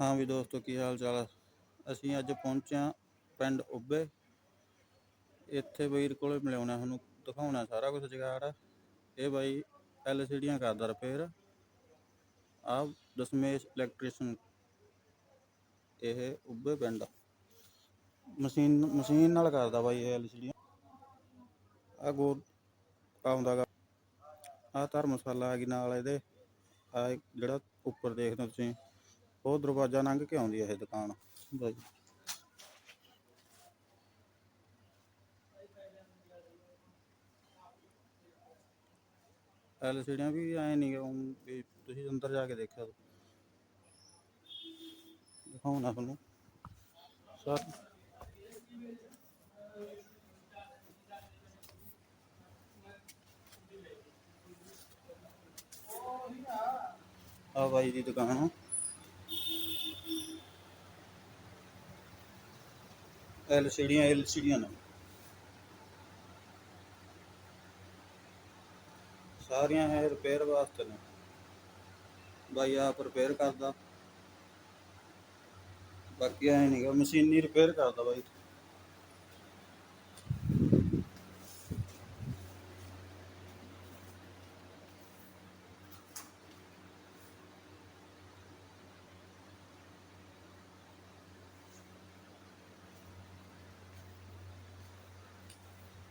ਹਾਂ ਵੀ ਦੋਸਤੋ, ਕੀ ਹਾਲ ਚਾਲ ਆ? ਅਸੀਂ ਅੱਜ ਪਹੁੰਚੇ ਹਾਂ ਪਿੰਡ ਉੱਬੇ। ਇੱਥੇ ਵੀਰ ਕੋਲੇ ਮਿਲਾਉਣਾ ਤੁਹਾਨੂੰ, ਦਿਖਾਉਣਾ ਸਾਰਾ ਕੁਝ ਜਗਾੜ। ਇਹ ਬਾਈ ਐਲਸੀਡੀਆਂ ਕਰਦਾ ਰਿਪੇਅਰ। ਆ ਦਸਮੇਸ਼ ਇਲੈਕਟ੍ਰੀਸ਼ੀਅਨ ਇਹ ਉੱਬੇ ਪਿੰਡ ਮਸ਼ੀਨ ਮਸ਼ੀਨ ਨਾਲ ਕਰਦਾ ਬਾਈ ਇਹ ਐਲਸੀਡੀਆਂ। ਆ ਗੋ ਆਉਂਦਾ ਗਾ। ਆ ਧਰਮਸ਼ਾਲਾ ਆ ਗਈ ਨਾਲ ਇਹਦੇ। ਆ ਜਿਹੜਾ ਉੱਪਰ ਦੇਖਦੇ ਹੋ ਤੁਸੀਂ। ਉਹ ਦਰਵਾਜ਼ਾ ਲੰਘ ਕੇ ਆਉਂਦੀ ਹੈ ਇਹ ਦੁਕਾਨ। ਬਾਈ। ਐਲਸੀਡੀਆਂ ਵੀ ਐ ਨਹੀਂ ਵੀ ਤੁਸੀਂ ਅੰਦਰ ਜਾ ਕੇ ਦੇਖਿਆ ਦਿਖਾਉਣਾ ਤੁਹਾਨੂੰ। ਸਰ। ਆ ਬਾਈ ਦੀ ਦੁਕਾਨ ਐਲਸੀਡੀਆਂ ਐਲਸੀਡੀਆਂ ਨੇ। ਸਾਰੀਆਂ ਇਹ ਰਿਪੇਅਰ ਵਾਸਤੇ ਨੇ। ਬਾਈ ਆਪ ਰਿਪੇਅਰ ਕਰਦਾ। ਬਾਕੀ ਐ ਨਹੀਂਗਾ ਮਸ਼ੀਨੀ ਰਿਪੇਅਰ ਕਰਦਾ ਬਾਈ।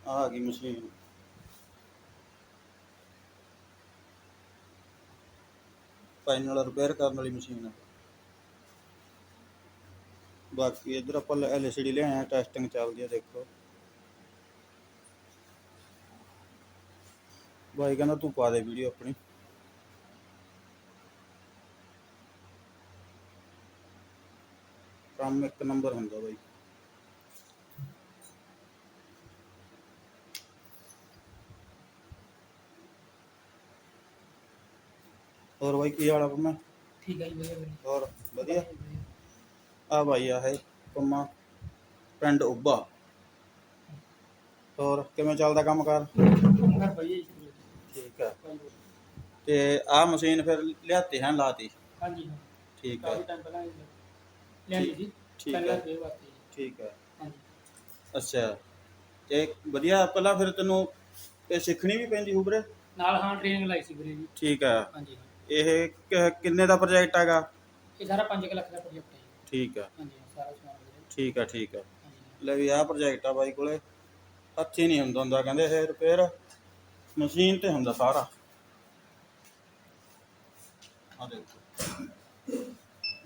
ਆਹ ਆ ਗਈ ਮਸ਼ੀਨ ਫਾਈਨਲ ਰਿਪੇਅਰ ਕਰਨ ਵਾਲੀ ਮਸ਼ੀਨ ਹੈ ਬਾਕੀ ਇਧਰ ਆਪਾਂ ਐਲਸੀਡੀ ਲਿਆਏ ਆ ਟੈਸਟਿੰਗ ਚੱਲਦੀ ਆ, ਦੇਖੋ। ਬਾਈ ਕਹਿੰਦਾ ਤੂੰ ਪਾ ਦੇ ਵੀਡੀਓ ਆਪਣੀ। ਕੰਮ ਇੱਕ ਨੰਬਰ ਹੁੰਦਾ ਬਾਈ। ਹੋਰ ਬਾਈ ਕੀ ਹਾਲ ਆ ਪੰਮਾ? ਠੀਕ ਹੈ ਜੀ ਵਧੀਆ ਵਧੀਆ। ਹੋਰ ਵਧੀਆ? ਆ ਭਾਈ ਆ ਹੈ ਪੰਮਾ ਪਿੰਡ ਉੱਬਾ ਹੋਰ ਕਿਵੇਂ ਚੱਲਦਾ ਕੰਮ ਕਰ? ਕੰਮਕਾਰ ਵਧੀਆ ਜੀ ਠੀਕ ਆ। ਤੇ ਆ ਮਸ਼ੀਨ ਫਿਰ ਲਿਆਤੀ ਹੈ ਲਾਤੀ? ਹਾਂਜੀ ਹਾਂ ਠੀਕ ਆ। ਕਾਫੀ ਟਾਈਮ ਪਹਿਲਾਂ ਲੈਣੀ ਸੀ ਠੀਕ ਪਹਿਲਾਂ ਹੈ ਫੇਰ ਵਾਸਤੇ। ਜੀ ਠੀਕ ਆ। ਹਾਂਜੀ। ਅੱਛਾ। ਤੇ ਵਧੀਆ ਪਹਿਲਾਂ ਫਿਰ ਤੈਨੂੰ ਇਹ ਸਿੱਖਣੀ ਵੀ ਪੈਂਦੀ ਹੋਊ ਵੀਰੇ ਨਾਲ ਹਾਂ ਟ੍ਰੇਨਿੰਗ ਲਾਈ ਸੀ ਵੀਰੇ ਜੀ। ਠੀਕ ਆ। ਹਾਂਜੀ ਹਾਂ। ਇਹ ਕਿ- ਕਿੰਨੇ ਦਾ ਪ੍ਰੋਜੈਕਟ ਹੈਗਾ? ਇਹ ਸਾਰਾ 5 ਲੱਖ ਦਾ ਪ੍ਰੋਜੈਕਟ ਹੈ ਜੀ। ਠੀਕ ਆ ਹਾਂਜੀ ਹਾਂ, ਸਾਰਾ ਸਮਾਨ ਵੀਰੇ ਠੀਕ ਆ ਠੀਕ ਆ ਹਾਂਜੀ। ਹਾਂ। ਲੈ ਵੀ ਆਹ ਪ੍ਰੋਜੈਕਟ ਆ ਬਾਈ ਕੋਲੇ। ਹੱਥੀ ਨਹੀਂ ਹੁੰਦਾ ਹੁੰਦਾ ਕਹਿੰਦੇ ਇਹ ਰਿਪੇਅਰ ਮਸ਼ੀਨ ਤੇ ਹੁੰਦਾ ਸਾਰਾ। ਆ ਦੇਖੋ।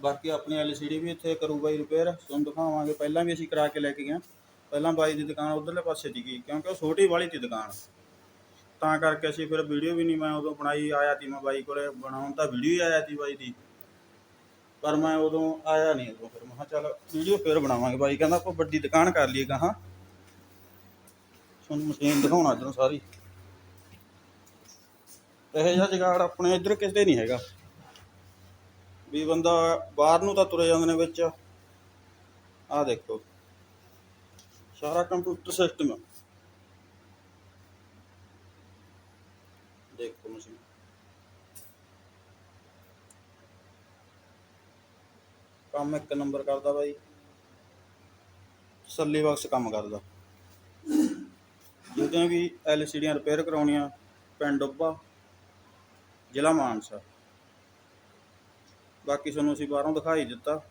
ਬਾਕੀ ਆਪਣੀ ਐਲਸੀਡੀ ਵੀ ਇੱਥੇ ਕਰੂ ਬਾਈ ਰਿਪੇਅਰ ਤੁਹਾਨੂੰ ਦਿਖਾਵਾਂਗੇ। ਪਹਿਲਾਂ ਵੀ ਅਸੀਂ ਕਰਾ ਕੇ ਲੈ ਕੇ ਗਏ ਹਾਂ। ਪਹਿਲਾਂ ਬਾਈ ਦੀ ਦੁਕਾਨ ਉਧਰਲੇ ਪਾਸੇ ਸੀਗੀ ਕਿਉਂਕਿ ਉਹ ਛੋਟੀ ਵਾਲੀ ਸੀ ਦੁਕਾਨ। ਤਾਂ ਕਰਕੇ ਅਸੀਂ ਫਿਰ ਵੀਡੀਓ ਵੀ ਨਹੀਂ ਮੈਂ ਉਦੋਂ ਬਣਾਈ, ਆਇਆ ਤੀ ਮੈਂ ਬਾਈ ਕੋਲੇ, ਬਣਾਉਣ ਤਾਂ ਵੀਡੀਓ ਹੀ ਆਇਆ ਤੀ ਬਾਈ ਦੀ। ਪਰ ਮੈਂ ਉਦੋਂ ਆਇਆ ਨਹੀਂ ਉਦੋਂ ਫਿਰ, ਮੈਂ ਕਿਹਾ ਚੱਲ ਵੀਡੀਓ ਫਿਰ ਬਣਾਵਾਂਗੇ ਬਾਈ, ਕਹਿੰਦਾ ਆਪਾਂ ਵੱਡੀ ਦੁਕਾਨ ਕਰ ਲਈਏ ਕਹਾਂ। ਤੁਹਾਨੂੰ ਮਸ਼ੀਨ ਦਿਖਾਉਣਾ ਇੱਧਰੋਂ ਸਾਰੀ। ਇਹ ਜਿਹਾ ਜਗਾੜ ਆਪਣੇ ਇੱਧਰ ਕਿਤੇ ਨਹੀਂ ਹੈਗਾ। ਵੀ ਬੰਦਾ ਬਾਹਰ ਨੂੰ ਤਾਂ ਤੁਰੇ ਜਾਂਦੇ ਨੇ ਵਿੱਚ। ਆਹ ਦੇਖੋ, ਸਾਰਾ ਕੰਪਿਊਟਰ ਸਿਸਟਮ ਦੇਖੋ ਮਸ਼ੀਨ ਕੰਮ ਇੱਕ ਨੰਬਰ ਕਰਦਾ ਬਾਈ। ਤਸੱਲੀ ਬਖਸ਼ ਕੰਮ ਕਰਦਾ। ਜਿਹਦੇ ਵੀ ਐਲਸੀਡੀਆਂ ਰਿਪੇਅਰ ਕਰਾਉਣੀਆਂ, ਪਿੰਡ ਉੱਬਾ ਜ਼ਿਲ੍ਹਾ ਮਾਨਸਾ। ਬਾਕੀ ਤੁਹਾਨੂੰ ਅਸੀਂ ਬਾਹਰੋਂ ਦਿਖਾਈ ਦਿੱਤਾ।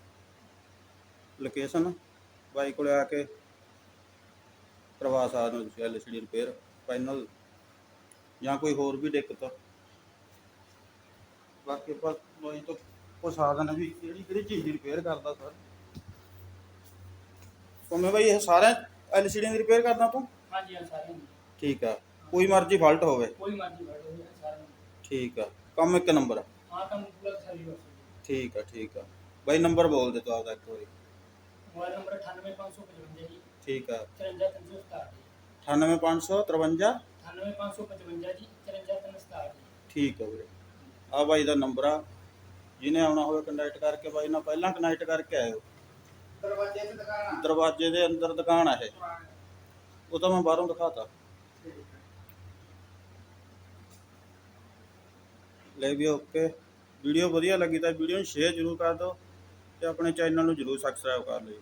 ਲੋਕੇਸ਼ਨ ਬਾਈ ਕੋਲੇ ਆ ਕੇ ਕਰਵਾ ਸਕਦੇ ਹੋ ਤੁਸੀਂ ਐਲਸੀਡੀ ਰਿਪੇਅਰ ਪੈਨਲ ਜਾਂ ਕੋਈ ਹੋਰ ਵੀ ਦਿੱਕਤ ਬਾਕੀ ਆਪਾਂ ਬਾਈ ਤੋਂ ਪੁੱਛ ਸਕਦੇ ਨੇ ਵੀ ਕਿਹੜੀ ਕਿਹੜੀ ਚੀਜ਼ ਦੀ ਰਿਪੇਅਰ ਕਰਦਾ ਸਰ? ਤੁਮੇ ਬਾਈ ਇਹ ਸਾਰਾ ਐਲਸੀਡੀ ਦੀ ਰਿਪੇਅਰ ਕਰਦਾ ਤੂੰ? ਹਾਂਜੀ ਹਾਂ ਸਾਰੇ ਹੁੰਦੇ। ਠੀਕ ਆ। ਕੋਈ ਮਰਜ਼ੀ ਫਾਲਟ ਹੋਵੇ। ਕੋਈ ਮਰਜ਼ੀ ਵੜ ਹੋਵੇ ਸਾਰੇ ਠੀਕ ਆ। ਕੰਮ ਇੱਕ ਨੰਬਰ ਆ। ਹਾਂ ਕੰਮ ਪੂਰਾ ਸਾਰੀ ਵਾਸਤੇ ਠੀਕ ਆ ਠੀਕ ਆ। ਬਾਈ ਨੰਬਰ ਬੋਲ ਦੇ ਤੂੰ ਆਪਦਾ ਇੱਕ ਵਾਰੀ। ਮੋਬਾਈਲ ਨੰਬਰ 98555 ਜੀ। ਠੀਕ ਆ। 54367 ਜੀ। 98553 98555 ਜੀ 54367 ਜੀ। ਠੀਕ ਆ ਵੀਰੇ। ਆ ਬਾਈ ਦਾ ਨੰਬਰ ਆ। ਜਿਹਨੇ ਆਉਣਾ ਹੋਵੇ ਕੰਟੈਕਟ ਕਰਕੇ ਬਾਈ ਨਾਲ ਪਹਿਲਾਂ ਕਨੈਕਟ ਕਰਕੇ ਆਇਓ। ਦਰਵਾਜ਼ੇ ਤੇ ਦੁਕਾਨ ਦਰਵਾਜ਼ੇ ਦੇ ਅੰਦਰ ਦੁਕਾਨ ਆ ਇਹ। ਉਹ ਤਾਂ ਮੈਂ ਬਾਹਰੋਂ ਦਿਖਾਤਾ। ਲੈ ਵੀ ਓਕੇ। ਵੀਡੀਓ ਵਧੀਆ ਲੱਗੀ ਤਾਂ ਵੀਡੀਓ ਨੂੰ ਸ਼ੇਅਰ ਜ਼ਰੂਰ ਕਰ ਦਿਓ ਤੇ ਆਪਣੇ ਚੈਨਲ ਨੂੰ ਜਰੂਰ ਸਬਸਕ੍ਰਾਈਬ ਕਰ ਲਿਓ।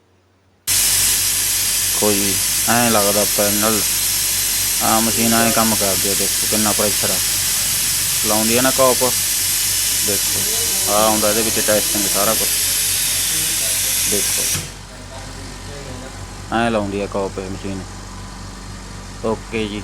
ਕੋਈ ਐਂ ਲੱਗਦਾ ਪੈਨਲ। ਆ ਮਸ਼ੀਨ ਐਂ ਕੰਮ ਕਰਦੀ ਆ ਦੇਖੋ ਕਿੰਨਾ ਪ੍ਰੈਸ਼ਰ ਆ। ਲਾਉਂਦੀ ਆ ਨਾ ਕੌਪ ਦੇਖੋ। ਆ ਆਉਂਦਾ ਇਹਦੇ ਵਿੱਚ ਟੈਸਟਿੰਗ ਸਾਰਾ ਕੁਝ ਦੇਖੋ। ਐਂ ਲਾਉਂਦੀ ਆ ਕੌਪ ਮਸ਼ੀਨ ਓਕੇ ਜੀ।